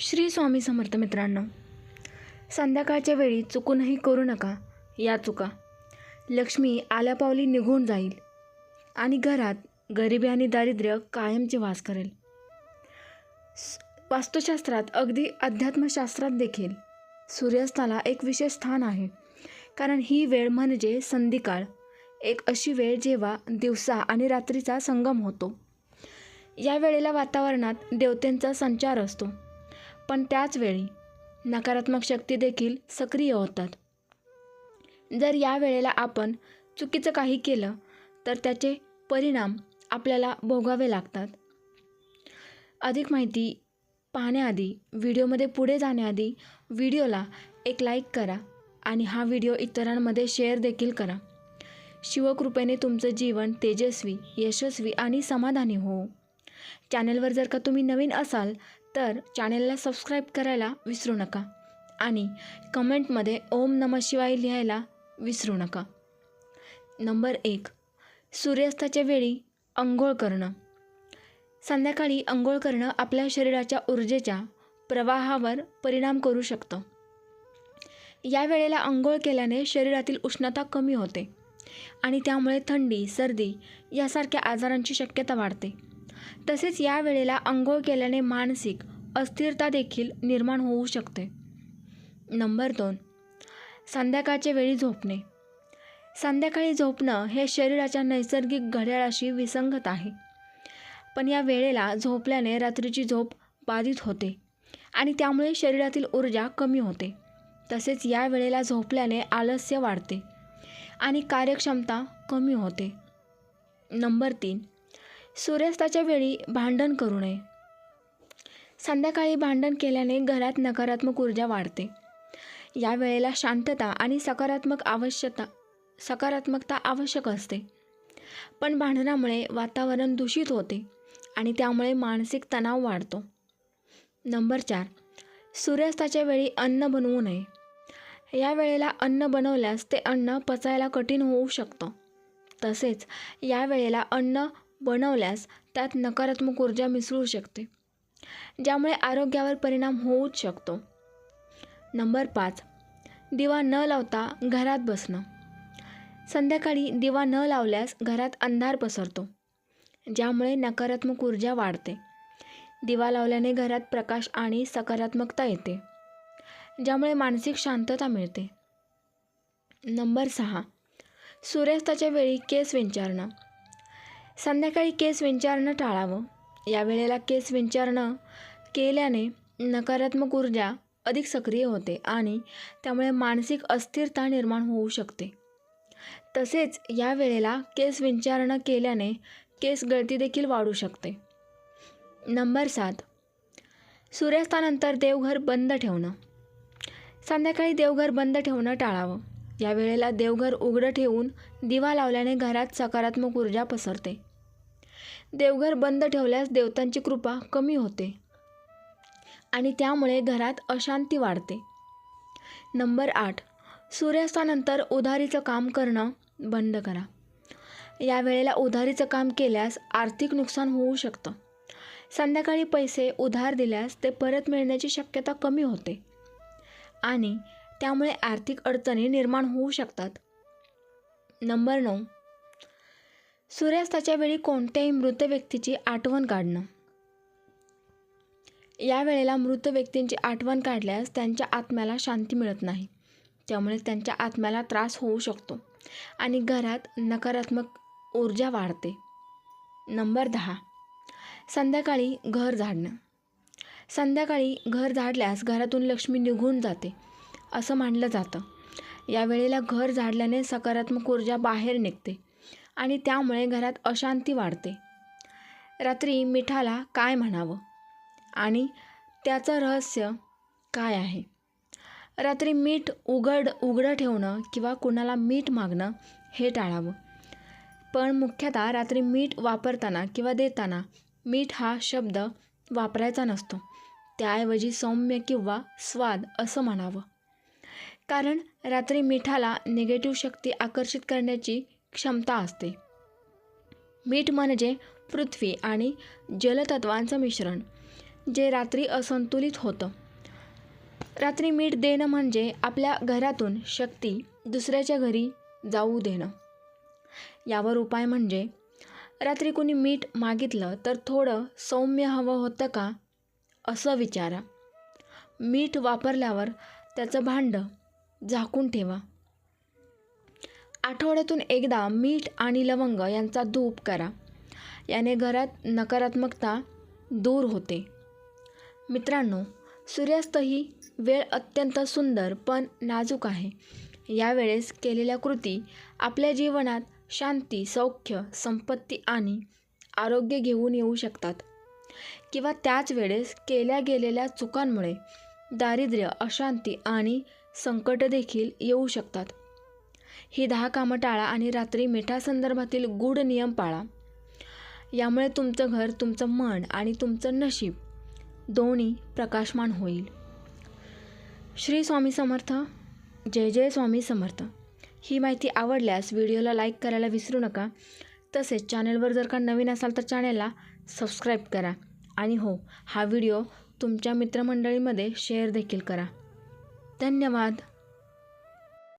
श्री स्वामी समर्थ मित्रांनो संध्याकाळच्या वेळी चुकूनही करू नका या चुका. लक्ष्मी आल्यापावली निघून जाईल आणि घरात गरिबी आणि दारिद्र्य कायमचे वास करेल. वास्तुशास्त्रात अगदी अध्यात्मशास्त्रात देखील सूर्यास्ताला एक विशेष स्थान आहे. कारण ही वेळ म्हणजे संधिकाळ. एक अशी वेळ जेव्हा दिवसा आणि रात्रीचा संगम होतो. या वेळेला वातावरणात देवतेंचा संचार असतो. पण त्याच वेळी नकारात्मक शक्ती देखील सक्रिय होतात. जर या वेळेला आपण चुकीचं काही केलं तर त्याचे परिणाम आपल्याला भोगावे लागतात. अधिक माहिती पाहण्याआधी व्हिडिओमध्ये पुढे जाण्याआधी व्हिडिओला एक लाईक करा आणि हा व्हिडिओ इतरांमध्ये शेअर देखील करा. शिवकृपेने तुमचं जीवन तेजस्वी यशस्वी आणि समाधानी हो चॅनलवर जर का तुम्ही नवीन असाल तर चॅनेलला सबस्क्राईब करायला विसरू नका आणि कमेंटमध्ये ओम नम शिवाय लिहायला विसरू नका. नंबर एक सूर्यास्ताच्या वेळी अंघोळ करणं. संध्याकाळी अंघोळ करणं आपल्या शरीराच्या ऊर्जेच्या प्रवाहावर परिणाम करू शकतं. या वेळेला अंघोळ केल्याने शरीरातील उष्णता कमी होते आणि त्यामुळे थंडी सर्दी यासारख्या आजारांची शक्यता वाढते. तसेच या वेळेला अंघोळ केल्याने मानसिक अस्थिरता देखील निर्माण होऊ शकते. नंबर दोन. संध्याकाळच्या वेळी झोपणे. संध्याकाळी झोपणं हे शरीराच्या नैसर्गिक घड्याळाशी विसंगत आहे. पण या वेळेला झोपल्याने रात्रीची झोप बाधित होते आणि त्यामुळे शरीरातील ऊर्जा कमी होते. तसेच या वेळेला झोपल्याने आलस्य वाढते आणि कार्यक्षमता कमी होते. नंबर तीन. सूर्यास्ताच्या वेळी भांडण करू नये. संध्याकाळी भांडण केल्याने घरात नकारात्मक ऊर्जा वाढते. या वेळेला शांतता आणि सकारात्मक आवश्यकता सकारात्मकता आवश्यक असते. पण भांडणामुळे वातावरण दूषित होते आणि त्यामुळे मानसिक तणाव वाढतो. नंबर चार सूर्यास्ताच्या वेळी अन्न बनवू नये. या वेळेला अन्न बनवल्यास ते अन्न पचायला कठीण होऊ शकतं. तसेच या वेळेला अन्न बनवल्यास त्यात नकारात्मक ऊर्जा मिसळू शकते ज्यामुळे आरोग्यावर परिणाम होऊच शकतो. नंबर पाच दिवा न लावता घरात बसणं. संध्याकाळी दिवा न लावल्यास घरात अंधार पसरतो ज्यामुळे नकारात्मक ऊर्जा वाढते. दिवा लावल्याने घरात प्रकाश आणि सकारात्मकता येते ज्यामुळे मानसिक शांतता मिळते. नंबर सहा सूर्यास्ताच्या वेळी केस विंचारणं. संध्याकाळी केस विंचारणं टाळावं. या वेळेला केस विंचारणं केल्याने नकारात्मक ऊर्जा अधिक सक्रिय होते आणि त्यामुळे मानसिक अस्थिरता निर्माण होऊ शकते. तसेच या वेळेला केस विंचारणं केल्याने केस गळती देखील वाढू शकते. नंबर सात. सूर्यास्तानंतर देवघर बंद ठेवणं. संध्याकाळी देवघर बंद ठेवणं टाळावं. या वेळेला देवघर उघडं ठेवून दिवा लावल्याने घरात सकारात्मक ऊर्जा पसरते. देवघर बंद ठेवल्यास देवतांची कृपा कमी होते. आणि त्यामुळे घरात अशांती वाढते. नंबर आठ. सूर्यास्तानंतर उधारीचं काम करणं बंद करा. या वेळेला उधारीचं काम केल्यास आर्थिक नुकसान होऊ शकतं. संध्याकाळी पैसे उधार दिल्यास ते परत मिळण्याची शक्यता कमी होते. आणि त्यामुळे आर्थिक अडचणी निर्माण होऊ शकतात. नंबर नऊ. सूर्यास्ताच्या वेळी कोणत्याही मृत व्यक्तीची आठवण काढणं. या वेळेला मृत व्यक्तींची आठवण काढल्यास त्यांच्या आत्म्याला शांती मिळत नाही. त्यामुळे त्यांच्या आत्म्याला त्रास होऊ शकतो आणि घरात नकारात्मक ऊर्जा वाढते. नंबर दहा. संध्याकाळी घर झाडणं. संध्याकाळी घर झाडल्यास घरातून लक्ष्मी निघून जाते असं मानलं जातं. या वेळेला घर झाडल्याने सकारात्मक ऊर्जा बाहेर निघते. आणि त्यामुळे घरात अशांती वाढते. रात्री मिठाला काय म्हणावं? आणि त्याचं रहस्य काय आहे? रात्री मीठ उघड उघडं ठेवणं किंवा कुणाला मीठ मागणं हे टाळावं. पण मुख्यतः रात्री मीठ वापरताना किंवा देताना मीठ हा शब्द वापरायचा नसतो. त्याऐवजी सौम्य किंवा स्वाद असं म्हणावं. कारण रात्री मिठाला निगेटिव्ह शक्ती आकर्षित करण्याची क्षमता असते. मीठ म्हणजे पृथ्वी आणि जलतत्वांचं मिश्रण जे रात्री असंतुलित होतं. रात्री मीठ देणं म्हणजे आपल्या घरातून शक्ती दुसऱ्याच्या घरी जाऊ देणं. यावर उपाय म्हणजे रात्री कोणी मीठ मागितलं तर थोडं सौम्य हवं होतं का असं विचारा. मीठ वापरल्यावर त्याचं भांडं झाकून ठेवा. आठवड्यातून एकदा मीठ आणि लवंग यांचा धूप करा. याने घरात नकारात्मकता दूर होते. मित्रांनो सूर्यास्त ही वेळ अत्यंत सुंदर पण नाजूक आहे. यावेळेस केलेल्या कृती आपल्या जीवनात शांती सौख्य संपत्ती आणि आरोग्य घेऊन येऊ शकतात. किंवा त्याच वेळेस केल्या गेलेल्या चुकांमुळे दारिद्र्य अशांती आणि संकट देखील येऊ शकतात. ही दहा कामं टाळा आणि रात्री मिठासंदर्भातील गूढ नियम पाळा. यामुळे तुमचं घर तुमचं मन आणि तुमचं नशीब दोन्ही प्रकाशमान होईल. श्री स्वामी समर्थ. जय जय स्वामी समर्थ. ही माहिती आवडल्यास व्हिडिओला लाईक करायला विसरू नका. तसेच चॅनलवर जर का नवीन असाल तर चॅनलला सबस्क्राईब करा. आणि हो हा व्हिडिओ तुमच्या मित्रमंडळीमध्ये शेअर देखील करा. धन्यवाद.